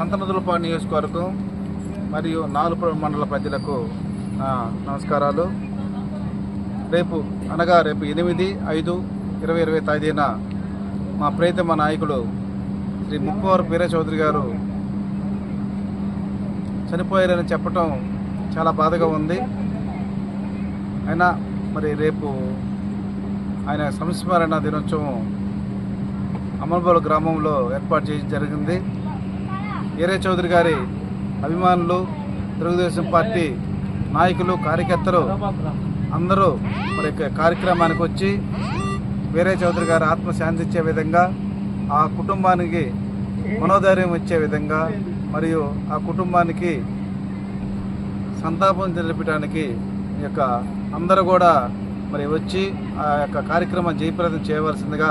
సంతనదులపాడు నియోజకవర్గం మరియు నాలుగు మండల ప్రజలకు నమస్కారాలు. రేపు అనగా రేపు ఎనిమిది ఐదు ఇరవై ఇరవై తేదీన మా ప్రియతమ నాయకుడు శ్రీ ముప్పవరం వీర చౌదరి గారు చనిపోయారని చెప్పటం చాలా బాధగా ఉంది. అయినా మరి రేపు ఆయన సంస్మరణ దినోత్సవం అమర్బోలు గ్రామంలో ఏర్పాటు చేయడం జరిగింది. వీరే చౌదరి గారి అభిమానులు తెలుగుదేశం పార్టీ నాయకులు కార్యకర్తలు అందరూ మరి యొక్క కార్యక్రమానికి వచ్చి వీరే చౌదరి గారు ఆత్మశాంతి ఇచ్చే విధంగా ఆ కుటుంబానికి మనోధైర్యం ఇచ్చే విధంగా మరియు ఆ కుటుంబానికి సంతాపం తెలిపడానికి యొక్క అందరూ కూడా మరి వచ్చి ఆ యొక్క కార్యక్రమం జయప్రదం చేయవలసిందిగా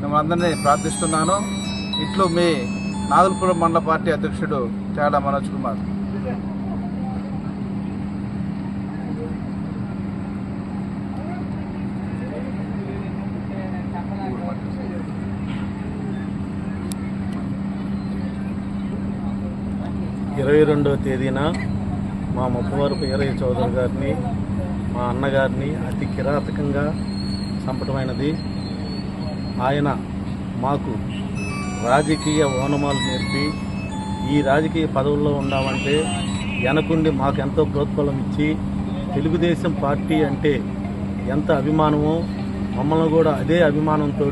మిమ్మల్ని అందరినీ ప్రార్థిస్తున్నాను. ఇట్లు మీ నాగులపురం మండల పార్టీ అధ్యక్షుడు తేడా మనోజ్ కుమార్. ఇరవై రెండవ తేదీన మా ముప్పవరపు ఈరయ్య చౌదరి గారిని మా అన్నగారిని అతి కిరాతకంగా చంపటమైనది. ఆయన మాకు రాజకీయ ఓనమాలు నేర్పి ఈ రాజకీయ పదవుల్లో ఉన్నామంటే వెనకుండి మాకు ఎంతో ప్రోత్బలం ఇచ్చి తెలుగుదేశం పార్టీ అంటే ఎంత అభిమానమో మమ్మల్ని కూడా అదే అభిమానంతో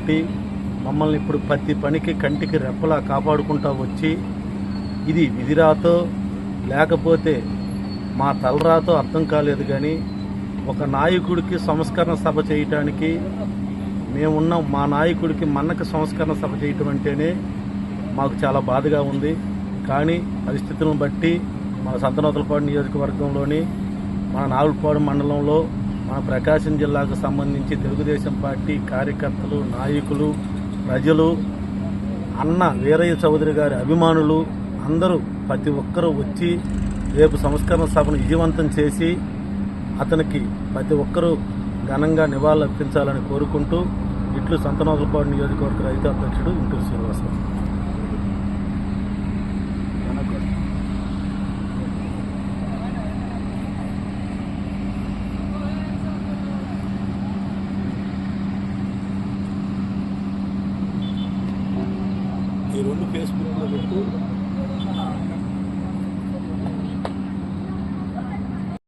మమ్మల్ని ఇప్పుడు ప్రతి పనికి కంటికి రెప్పలా కాపాడుకుంటా వచ్చి ఇది విధిరాతో లేకపోతే మా తలరాతో అర్థం కాలేదు కానీ ఒక నాయకుడికి సంస్కరణ సభ చేయటానికి మేమున్న మా నాయకుడికి మన్నక సంస్కరణ సభ చేయటం అంటేనే మాకు చాలా బాధగా ఉంది. కానీ పరిస్థితులను బట్టి మన సంతనోతలపాడు నియోజకవర్గంలోని మన నాగులపాడు మండలంలో మన ప్రకాశం జిల్లాకు సంబంధించి తెలుగుదేశం పార్టీ కార్యకర్తలు నాయకులు ప్రజలు అన్న వీరయ్య చౌదరి గారి అభిమానులు అందరూ ప్రతి ఒక్కరూ వచ్చి రేపు సంస్కరణ సభను విజయవంతం చేసి అతనికి ప్రతి ఒక్కరూ ఘనంగా నివాళులర్పించాలని కోరుకుంటూ ఇట్లు సంతనోదలపాడు నియోజకవర్గ రైతు అధ్యక్షుడు ఇంటూరు శ్రీనివాసరావు. ఈ రెండు ఫేస్బుక్లో పెట్టు.